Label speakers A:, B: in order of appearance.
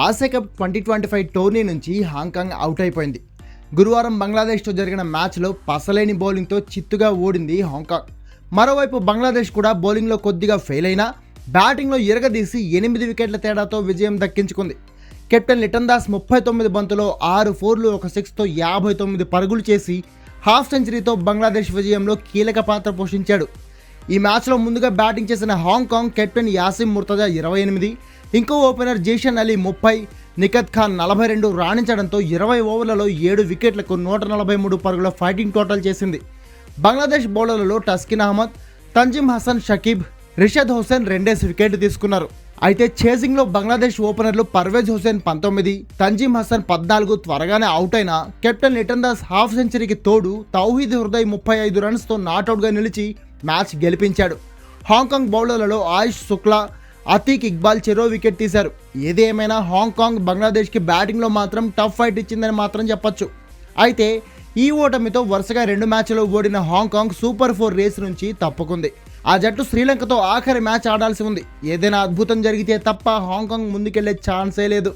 A: Asia cup twenty twenty five tourney నుంచి Hong Kong out అయిపోయింది. గురువారం బంగ్లాదేశ్తో జరిగిన మ్యాచ్లో పసలేని బౌలింగ్తో చిత్తుగా ఓడింది హాంకాంగ్. మరోవైపు బంగ్లాదేశ్ కూడా బౌలింగ్లో కొద్దిగా ఫెయిల్ అయినా బ్యాటింగ్లో ఇరగదీసి ఎనిమిది వికెట్ల తేడాతో విజయం దక్కించుకుంది. కెప్టెన్ లిటన్ దాస్ ముప్పై తొమ్మిది బంతులో ఆరు ఫోర్లు ఒక సిక్స్తో యాభై తొమ్మిది పరుగులు చేసి హాఫ్ సెంచరీతో బంగ్లాదేశ్ విజయంలో కీలక పాత్ర పోషించాడు. ఈ మ్యాచ్లో ముందుగా బ్యాటింగ్ చేసిన హాంకాంగ్ కెప్టెన్ యాసిమ్ ముర్తజా ఇరవై ఎనిమిది ఇంకో ఓపెనర్ జేషన్ అలీ ముప్పై నిఖత్ ఖాన్ నలభై రెండు రాణించడంతో ఇరవై ఓవర్లలో ఏడు వికెట్లకు నూట నలభై మూడు పరుగుల ఫైటింగ్ టోటల్ చేసింది. బంగ్లాదేశ్ బౌలర్లలో టస్కిన్ అహ్మద్ తంజిమ్ హసన్ షకీబ్ రిషద్ హుసేన్ రెండేసి వికెట్ తీసుకున్నారు. అయితే చేసింగ్లో బంగ్లాదేశ్ ఓపెనర్లు పర్వేజ్ హుసేన్ పంతొమ్మిది తంజీమ్ హసన్ పద్నాలుగు త్వరగానే అవుట్ అయిన కెప్టెన్ లిటన్ దాస్ హాఫ్ సెంచరీకి తోడు తౌహీద్ హృదయ్ ముప్పై ఐదు రన్స్తో నాట్అవుట్గా నిలిచి మ్యాచ్ గెలిపించాడు. హాంకాంగ్ బౌలర్లలో ఆయుష్ శుక్లా అతీక్ ఇక్బాల్ చెరో వికెట్ తీశారు. ఏదేమైనా హాంకాంగ్ బంగ్లాదేశ్కి బ్యాటింగ్లో మాత్రం టఫ్ ఫైట్ ఇచ్చిందని మాత్రం చెప్పొచ్చు. అయితే ఈ ఓటమితో వరుసగా రెండు మ్యాచ్లో ఓడిన హాంకాంగ్ సూపర్ ఫోర్ రేస్ నుంచి తప్పుకుంది. ఆ జట్టు శ్రీలంకతో ఆఖరి మ్యాచ్ ఆడాల్సి ఉంది. ఏదైనా అద్భుతం జరిగితే తప్ప హాంకాంగ్ ముందుకెళ్ళే ఛాన్సే లేదు.